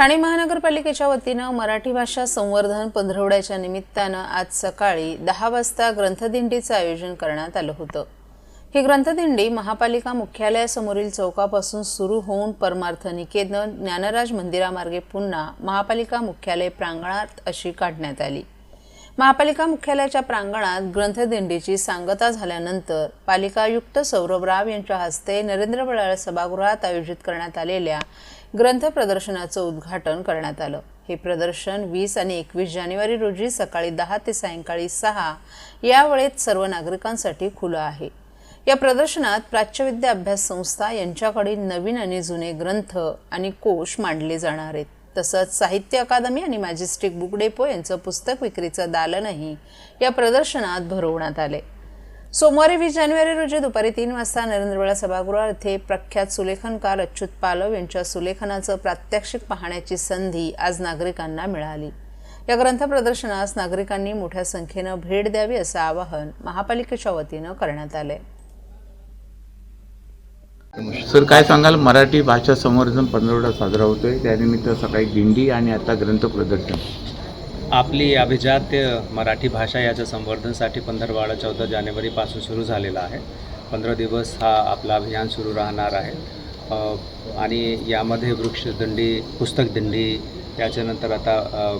ठाणे महानगरपालिकेच्या वतीनं मराठी भाषा संवर्धन पंधरवड्याच्या निमित्तानं आज सकाळी दहा वाजता ग्रंथदिंडीचं आयोजन करण्यात आलं होतं. ही ग्रंथदिंडी महापालिका मुख्यालयासमोरील चौकापासून सुरू होऊन परमार्थ निकेतन ज्ञानराज मंदिरामार्गे पुन्हा महापालिका मुख्यालय प्रांगणात अशी काढण्यात आली. महापालिका मुख्यालयाच्या प्रांगणात ग्रंथदिंडीची सांगता झाल्यानंतर पालिका आयुक्त सौरभ राव यांच्या हस्ते नरेंद्र बळाळ सभागृहात आयोजित करण्यात आलेल्या ग्रंथ प्रदर्शनाचं उद्घाटन करण्यात आलं. हे प्रदर्शन वीस आणि एकवीस जानेवारी रोजी सकाळी दहा ते सायंकाळी सहा या वेळेत सर्व नागरिकांसाठी खुलं आहे. या प्रदर्शनात प्राच्यविद्या अभ्यास संस्था यांच्याकडील नवीन आणि जुने ग्रंथ आणि कोश मांडले जाणार आहेत. तसंच साहित्य अकादमी आणि मॅजेस्टिक बुक डेपो यांचं पुस्तक विक्रीचं दालनही या प्रदर्शनात भरवण्यात आले सोमवारी वीस जानेवारी रोजी दुपारी तीन वाजता नरेंद्रवेळा सभागृह येथे प्रख्यात सुलेखनकार अच्युत पालव यांच्या सुलेखनाचं प्रात्यक्षिक पाहण्याची संधी आज नागरिकांना मिळाली. या ग्रंथ प्रदर्शनास नागरिकांनी मोठ्या संख्येनं भेट द्यावी असं आवाहन महापालिकेच्या वतीनं करण्यात आलंय. सर काय सांगाल? मराठी भाषा संवर्धन पंधरवडा साजरा होतोय. त्यानिमित्त सकाळी दिंडी आणि आता ग्रंथ प्रदर्शन. आपली अभिजात्य मराठी भाषा याच्या संवर्धनसाठी पंधरवाडा चौदा जानेवारीपासून सुरू झालेला आहे. पंधरा दिवस हा आपला अभियान सुरू राहणार आहे. आणि यामध्ये वृक्षदिंडी पुस्तकदिंडी त्याच्यानंतर आता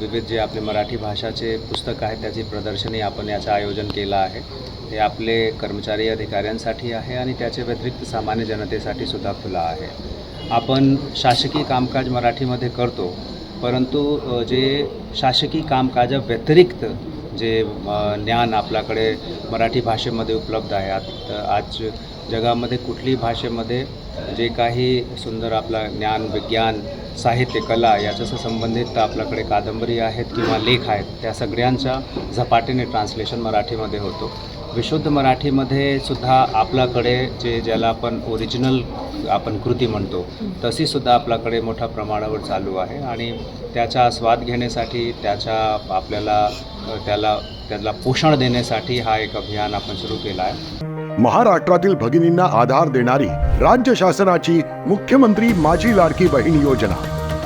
विविध जे आपले मराठी भाषाचे पुस्तक आहेत त्याची प्रदर्शनी आपण याचं आयोजन केलं आहे. हे आपले कर्मचारी अधिकाऱ्यांसाठी आहे आणि त्याच्या व्यतिरिक्त सामान्य जनतेसाठी सुद्धा खुलं आहे. आपण शासकीय कामकाज मराठीमध्ये करतो. परंतु जे शासकीय कामकाजाव्यतिरिक्त जे ज्ञान आपल्याकडे मराठी भाषेमध्ये उपलब्ध आहे आत आज जगामध्ये कुठलीही भाषेमध्ये जे काही सुंदर आपला ज्ञान विज्ञान साहित्य कला याच्याशी संबंधित आपल्याकडे कादंबरी आहेत किंवा लेख आहेत त्या सगळ्यांच्या झपाट्याने ट्रान्सलेशन मराठीमध्ये होतो. विशुद्ध मराठीमध्ये सुद्धा आपल्याकडे जे ज्याला आपण ओरिजिनल आपण कृती म्हणतो तशी सुद्धा आपल्याकडे मोठ्या प्रमाणावर चालू आहे. आणि त्याचा स्वाद घेण्यासाठी त्याच्या आपल्याला त्याला त्याला पोषण देण्यासाठी हा एक अभियान आपण सुरू केला आहे. महाराष्ट्रातील भगिनींना आधार देणारी राज्य शासनाची मुख्यमंत्री माझी लाडकी बहीण योजना.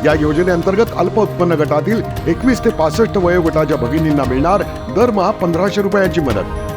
या योजनेअंतर्गत अल्प उत्पन्न गटातील एकवीस ते पासष्ट वयोगटाच्या भगिनींना मिळणार दरमहा पंधराशे रुपयांची मदत.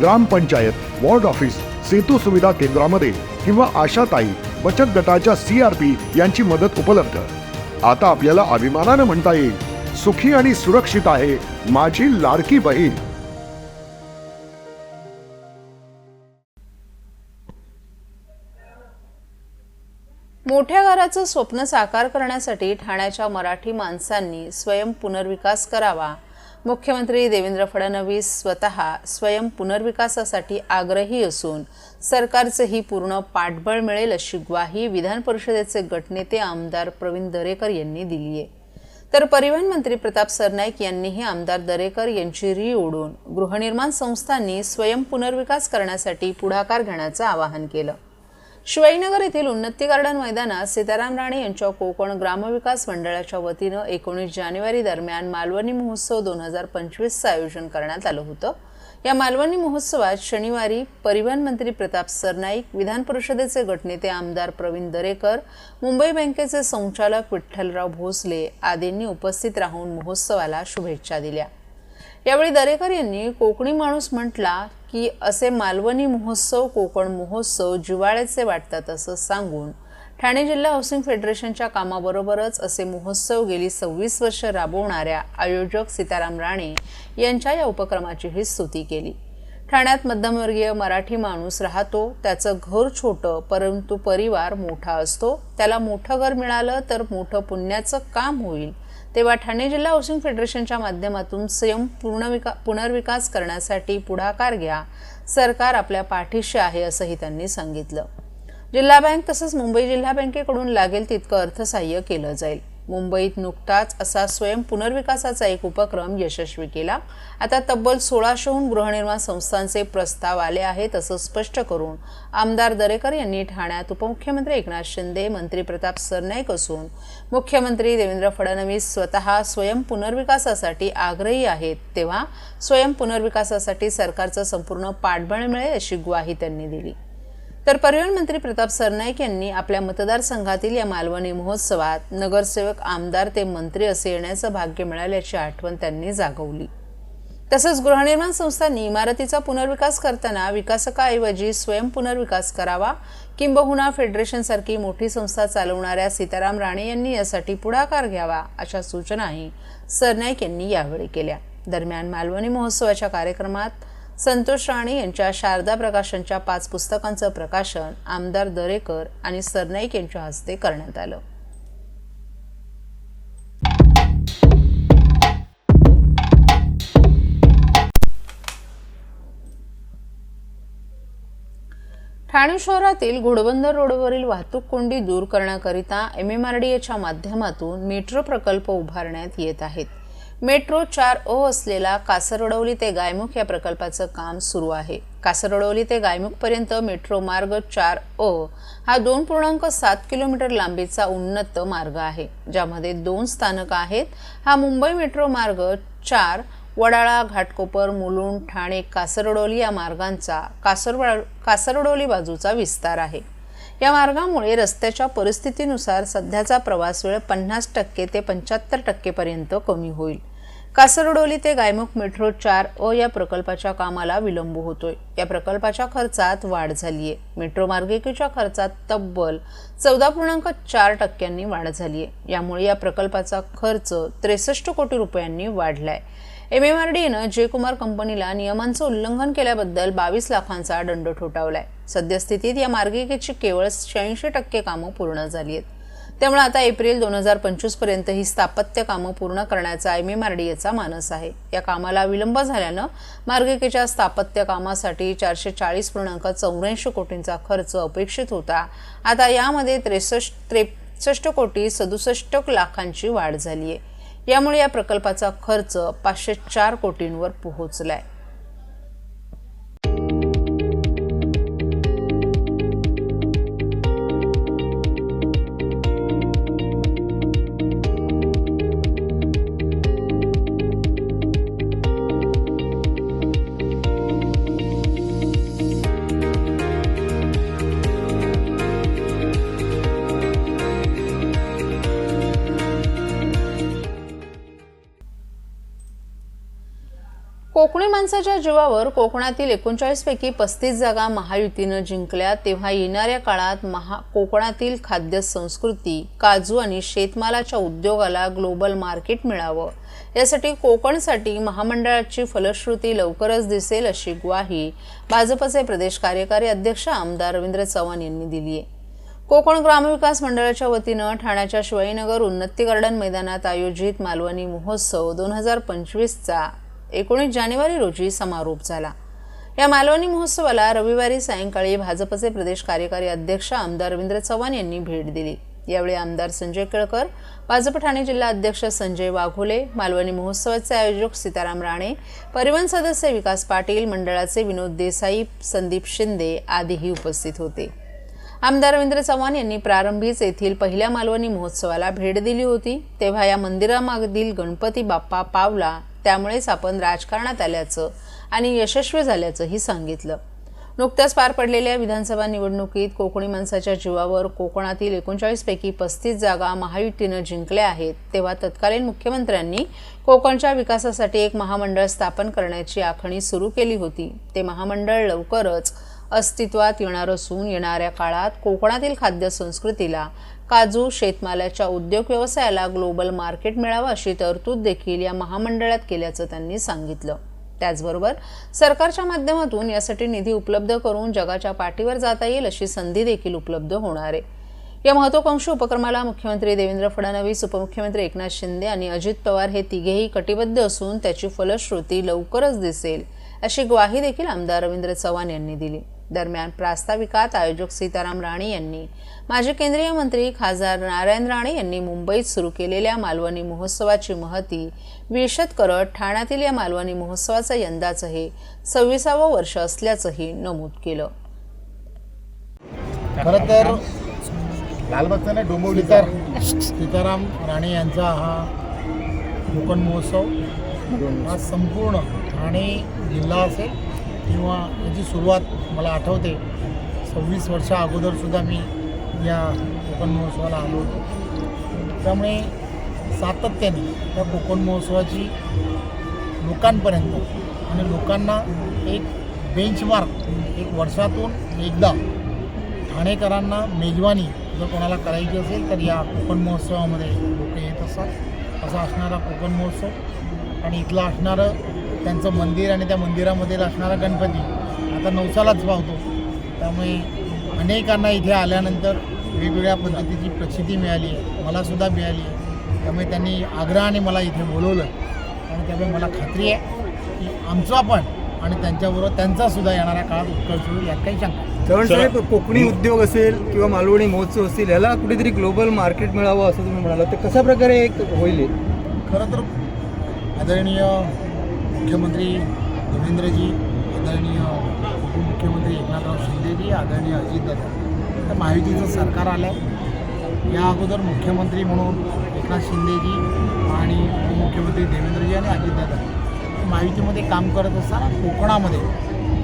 ग्रामपंचायत वॉर्ड ऑफिस सेतू सुविधा केंद्रामध्ये किंवा आशाताई बचत गटाच्या सी आर पी यांची मदत उपलब्ध. आता आपल्याला अभिमानानं म्हणता येईल सुखी आणि सुरक्षित आहे माझी लाडकी बहीण. मोठ्या घराचं स्वप्न साकार करण्यासाठी ठाण्याच्या मराठी माणसांनी स्वयं पुनर्विकास करावा मुख्यमंत्री देवेंद्र फडणवीस स्वतः स्वयं पुनर्विकासासाठी आग्रही असून सरकारचंही पूर्ण पाठबळ मिळेल अशी ग्वाही विधान परिषदेचे गटनेते आमदार प्रवीण दरेकर यांनी दिली आहे. तर परिवहन मंत्री प्रताप सरनाईक यांनीही आमदार दरेकर यांची री ओढून गृहनिर्माण संस्थांनी स्वयं पुनर्विकास करण्यासाठी पुढाकार घेण्याचं आवाहन केलं. शिवाईनगर येथील उन्नती गार्डन मैदानात सीताराम राणे यांच्या कोकण ग्रामविकास मंडळाच्या वतीनं एकोणीस जानेवारी दरम्यान मालवणी महोत्सव दोन हजार पंचवीसचं आयोजन करण्यात आलं होतं. या मालवणी महोत्सवात शनिवारी परिवहन मंत्री प्रताप सरनाईक विधान परिषदेचे गटनेते आमदार प्रवीण दरेकर मुंबई बँकेचे संचालक विठ्ठलराव भोसले आदींनी उपस्थित राहून महोत्सवाला शुभेच्छा दिल्या. यावेळी दरेकर यांनी कोकणी माणूस म्हटला की असे मालवणी महोत्सव कोकण महोत्सव जिवाळ्याचे वाटतात असं सांगून ठाणे जिल्हा हाऊसिंग फेडरेशनच्या कामाबरोबरच असे महोत्सव गेली सव्वीस वर्ष राबवणाऱ्या आयोजक सीताराम राणे यांच्या या उपक्रमाचीही स्तुती केली. ठाण्यात मध्यमवर्गीय मराठी माणूस राहतो त्याचं घर छोटं परंतु परिवार मोठा असतो त्याला मोठं घर मिळालं तर मोठं पुण्याचं काम होईल तेव्हा ठाणे जिल्हा हाऊसिंग फेडरेशनच्या माध्यमातून स्वयं पूर्णविका पुनर्विकास करण्यासाठी पुढाकार घ्या. सरकार आपल्या पाठीशी आहे असंही त्यांनी सांगितलं. जिल्हा बँक तसंच मुंबई जिल्हा बँकेकडून लागेल तितकं अर्थसहाय्य केलं जाईल. मुंबईत नुकताच असा स्वयं पुनर्विकासाचा एक उपक्रम यशस्वी केला. आता तब्बल सोळाशेहून गृहनिर्माण संस्थांचे प्रस्ताव आले आहेत असं स्पष्ट करून आमदार दरेकर यांनी ठाण्यात उपमुख्यमंत्री एकनाथ शिंदे मंत्री प्रताप सरनाईक असून मुख्यमंत्री देवेंद्र फडणवीस स्वतः स्वयं पुनर्विकासासाठी आग्रही आहेत. तेव्हा स्वयं पुनर्विकासासाठी सरकारचं संपूर्ण पाठबळ मिळेल अशी ग्वाही त्यांनी दिली. तर परिवहन मंत्री प्रताप सरनाईक यांनी आपल्या मतदारसंघातील या मालवणी महोत्सवात नगरसेवक आमदार ते मंत्री असे येण्याचं भाग्य मिळाल्याची आठवण त्यांनी जागवली. तसंच गृहनिर्माण संस्थांनी इमारतीचा पुनर्विकास करताना विकासकाऐवजी स्वयं पुनर्विकास करावा किंबहुना फेडरेशनसारखी मोठी संस्था चालवणाऱ्या सीताराम राणे यांनी यासाठी पुढाकार घ्यावा अशा सूचनाही सरनाईक यांनी यावेळी केल्या. दरम्यान मालवणी महोत्सवाच्या कार्यक्रमात संतोष राणे यांच्या शारदा प्रकाशनच्या पाच पुस्तकांचं प्रकाशन आमदार दरेकर आणि सरनाईक यांच्या हस्ते करण्यात आलं. ठाणे शहरातील घोडबंदर रोडवरील वाहतूक कोंडी दूर करण्याकरिता एम एम आर डी एच्या माध्यमातून मेट्रो प्रकल्प उभारण्यात येत आहेत. मेट्रो चार ओ असलेला कासरडवली ते गायमुख या प्रकल्पाचं काम सुरू आहे. कासरडवली ते गायमुखपर्यंत मेट्रो मार्ग चार ओ हा दोन पूर्णांक सात किलोमीटर लांबीचा उन्नत मार्ग आहे ज्यामध्ये दोन स्थानकं आहेत. हा मुंबई मेट्रो मार्ग चार वडाळा घाटकोपर मुलुंड ठाणे कासरडोली या मार्गांचा कासरवड कासरडोली बाजूचा विस्तार आहे. या मार्गामुळे रस्त्याच्या परिस्थितीनुसार सध्याचा प्रवास वेळ पन्नास टक्के ते पंच्याहत्तर टक्केपर्यंत कमी होईल. कासरडोली ते गायमुख मेट्रो चार अ या प्रकल्पाच्या कामाला विलंब होतोय. या प्रकल्पाच्या खर्चात वाढ झालीय. मेट्रो मार्गिकेच्या खर्चात तब्बल चौदा पूर्णांक चार टक्क्यांनी वाढ झालीय. यामुळे या प्रकल्पाचा खर्च त्रेसष्ट कोटी रुपयांनी वाढलाय. एम एम आर डीनं जे कंपनीला नियमांचं उल्लंघन केल्याबद्दल बावीस लाखांचा दंड ठोठावलाय. सद्यस्थितीत या मार्गिकेची केवळ शहाऐंशी टक्के कामं पूर्ण झाली आहेत. त्यामुळे आता एप्रिल दोन हजार पंचवीसपर्यंत ही स्थापत्य कामं पूर्ण करण्याचा एम एम आर डी एचा मानस आहे. या कामाला विलंब झाल्यानं मार्गिकेच्या स्थापत्य कामासाठी चारशे चाळीस पूर्णांक चौऱ्याऐंशी कोटींचा खर्च अपेक्षित होता. आता यामध्ये त्रेसष्ट त्रेसष्ट कोटी सदुसष्ट लाखांची वाढ झाली आहे यामुळे या प्रकल्पाचा खर्च पाचशे चार कोटींवर पोहोचला आहे माणसाच्या जीवावर कोकणातील एकोणचाळीस पैकी पस्तीस जागा महायुतीनं जिंकल्या तेव्हा येणाऱ्या काळात महा कोकणातील खाद्य संस्कृती काजू आणि शेतमालाच्या उद्योगाला ग्लोबल मार्केट मिळावं. यासाठी कोकणसाठी महामंडळाची फलश्रुती लवकरच दिसेल अशी ग्वाही भाजपचे प्रदेश कार्यकारी अध्यक्ष आमदार रवींद्र चव्हाण यांनी दिली आहे. कोकण ग्रामविकास मंडळाच्या वतीनं ठाण्याच्या शिवाईनगर उन्नती गार्डन मैदानात आयोजित मालवणी महोत्सव दोन हजार पंचवीसचा एकोणीस जानेवारी रोजी समारोप झाला. या मालवणी महोत्सवाला रविवारी सायंकाळी भाजपचे प्रदेश कार्यकारी अध्यक्ष आमदार रवींद्र चव्हाण यांनी भेट दिली. यावेळी आमदार संजय केळकर भाजप ठाणे जिल्हा अध्यक्ष संजय वाघोले मालवणी महोत्सवाचे आयोजक सीताराम राणे परिवहन सदस्य विकास पाटील मंडळाचे विनोद देसाई संदीप शिंदे आदीही उपस्थित होते. आमदार रवींद्र चव्हाण यांनी प्रारंभीच येथील पहिल्या मालवणी महोत्सवाला भेट दिली होती. तेव्हा या मंदिरामागील गणपती बाप्पा पावला त्यामुळेच आपण राजकारणात आल्याचं आणि यशस्वी झाल्याचंही सांगितलं. नुकत्याच पार पडलेल्या विधानसभा निवडणुकीत कोकणी माणसाच्या जीवावर कोकणातील एकोणचाळीसपैकी पस्तीस जागा महायुतीनं जिंकल्या आहेत तेव्हा तत्कालीन मुख्यमंत्र्यांनी कोकणच्या विकासासाठी एक महामंडळ स्थापन करण्याची आखणी सुरू केली होती. ते महामंडळ लवकरच अस्तित्वात येणार असून येणाऱ्या काळात कोकणातील खाद्य संस्कृतीला काजू शेतमालाच्या उद्योग व्यवसायाला ग्लोबल मार्केट मिळावं अशी तरतूद देखील या महामंडळात केल्याचं त्यांनी सांगितलं. त्याचबरोबर सरकारच्या माध्यमातून यासाठी निधी उपलब्ध करून जगाच्या पाठीवर जाता येईल अशी संधी देखील उपलब्ध होणार आहे. या महत्वाकांक्षी उपक्रमाला मुख्यमंत्री देवेंद्र फडणवीस उपमुख्यमंत्री एकनाथ शिंदे आणि अजित पवार हे तिघेही कटिबद्ध असून त्याची फलश्रुती लवकरच दिसेल अशी ग्वाही देखील आमदार रवींद्र चव्हाण यांनी दिली. दरम्यान प्रास्ताविकात आयोजक सीताराम राणे यांनी माजी केंद्रीय मंत्री खासदार नारायण राणे यांनी मुंबईत सुरू केलेल्या मालवणी महोत्सवाची महती विशद करत ठाण्यातील या मालवणी महोत्सवाचं यंदाचं हे सव्वीसावं वर्ष असल्याचंही नमूद केलं. खरं तर लालबागचा डोंबिवलीकर सीताराम राणे यांचा हा कोकण महोत्सव हा संपूर्ण ठाणे जिल्हा असेल किंवा याची सुरुवात मला आठवते. सव्वीस वर्षा अगोदरसुद्धा मी या कोकण महोत्सवाला आलो होतो. त्यामुळे सातत्याने त्या कोकण महोत्सवाची लोकांपर्यंत आणि लोकांना एक बेंचमार्क एक वर्षातून एकदा ठाणेकरांना मेजवानी जर कोणाला करायची असेल तर या कोकण महोत्सवामध्ये लोक येत असतात. असा असणारा कोकण महोत्सव. आणि इथलं असणारं त्यांचं मंदिर आणि त्या मंदिरामध्ये असणारा गणपती आता नवसालाच पावतो त्यामुळे अनेकांना इथे आल्यानंतर वेगवेगळ्या पद्धतीची प्रसिद्धी मिळाली आहे मलासुद्धा मिळाली आहे. त्यामुळे त्यांनी आग्रहाने मला इथे बोलवलं. आणि त्यामुळे मला खात्री आहे की आमचा पण आणि त्यांच्याबरोबर त्यांचासुद्धा येणाऱ्या काळात उत्कर्ष होईल यात काही शंका. चव्हाण साहेब कोकणी उद्योग असेल किंवा मालवणी महोत्सव असतील याला कुठेतरी ग्लोबल मार्केट मिळावं असं तुम्ही म्हणाला तर कशा प्रकारे एक होईल? खरं तर आदरणीय मुख्यमंत्री देवेंद्रजी आदरणीय उपमुख्यमंत्री एकनाथराव शिंदेजी आदरणीय अजितदादा तर महायुतीचं सरकार आलं आहे या अगोदर मुख्यमंत्री म्हणून एकनाथ शिंदेजी आणि उपमुख्यमंत्री देवेंद्रजी आणि अजितदादा महायुतीमध्ये काम करत असताना कोकणामध्ये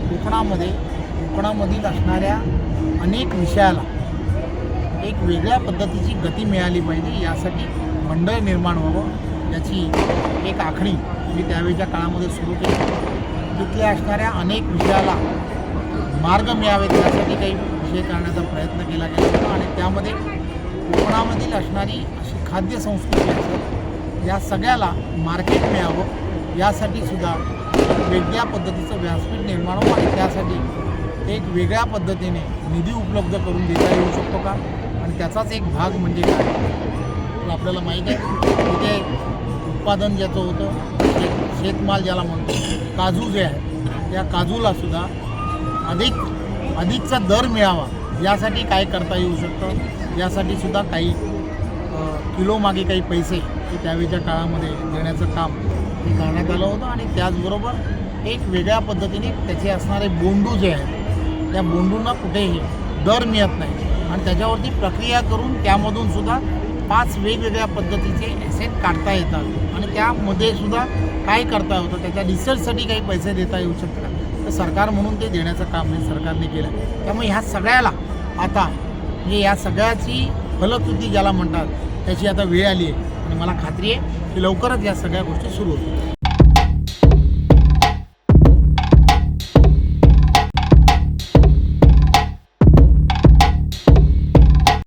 कोकणामध्ये कोकणामधील असणाऱ्या अनेक विषयाला एक वेगळ्या पद्धतीची गती मिळाली पाहिजे. यासाठी मंडळ निर्माण व्हावं याची एक आखणी मी त्यावेळच्या काळामध्ये सुरू केली. तिथल्या असणाऱ्या अनेक विषयाला मार्ग मिळावेत यासाठी काही विषय करण्याचा प्रयत्न केला गेला होता आणि त्यामध्ये कोकणामधील असणारी अशी खाद्य संस्कृती असेल या सगळ्याला मार्केट मिळावं यासाठी सुद्धा वेगळ्या पद्धतीचं व्यासपीठ निर्माण व्हावं आणि त्यासाठी एक वेगळ्या पद्धतीने निधी उपलब्ध करून देता येऊ शकतो का? आणि त्याचाच एक भाग म्हणजे काय? आपल्याला माहीत आहे तिथे उत्पादन ज्याचं होतं शेतमाल ज्याला म्हणतो काजू जे आहे त्या काजूला सुद्धा अधिक अधिकचा दर मिळावा. यासाठी काय करता येऊ शकतं? यासाठी सुद्धा काही किलोमागे काही पैसे हे त्यावेळच्या काळामध्ये देण्याचं काम हे करण्यात आलं होतं आणि त्याचबरोबर एक वेगळ्या पद्धतीने त्याचे असणारे बोंडू जे आहेत त्या बोंडूंना कुठेही दर मिळत नाही. आणि त्याच्यावरती प्रक्रिया करून त्यामधून सुद्धा पाच वेगवेगळ्या पद्धतीचे ॲसेट काढता येतात. आणि त्यामध्ये सुद्धा काय करता होतं त्याच्या रिसर्चसाठी काही पैसे देता येऊ शकतात तर सरकार म्हणून ते देण्याचं काम हे सरकारने केलं. त्यामुळे ह्या सगळ्याला आता म्हणजे या सगळ्याची फलकृती ज्याला म्हणतात त्याची आता वेळ आली आहे. आणि मला खात्री आहे की लवकरच या सगळ्या गोष्टी सुरू होतील.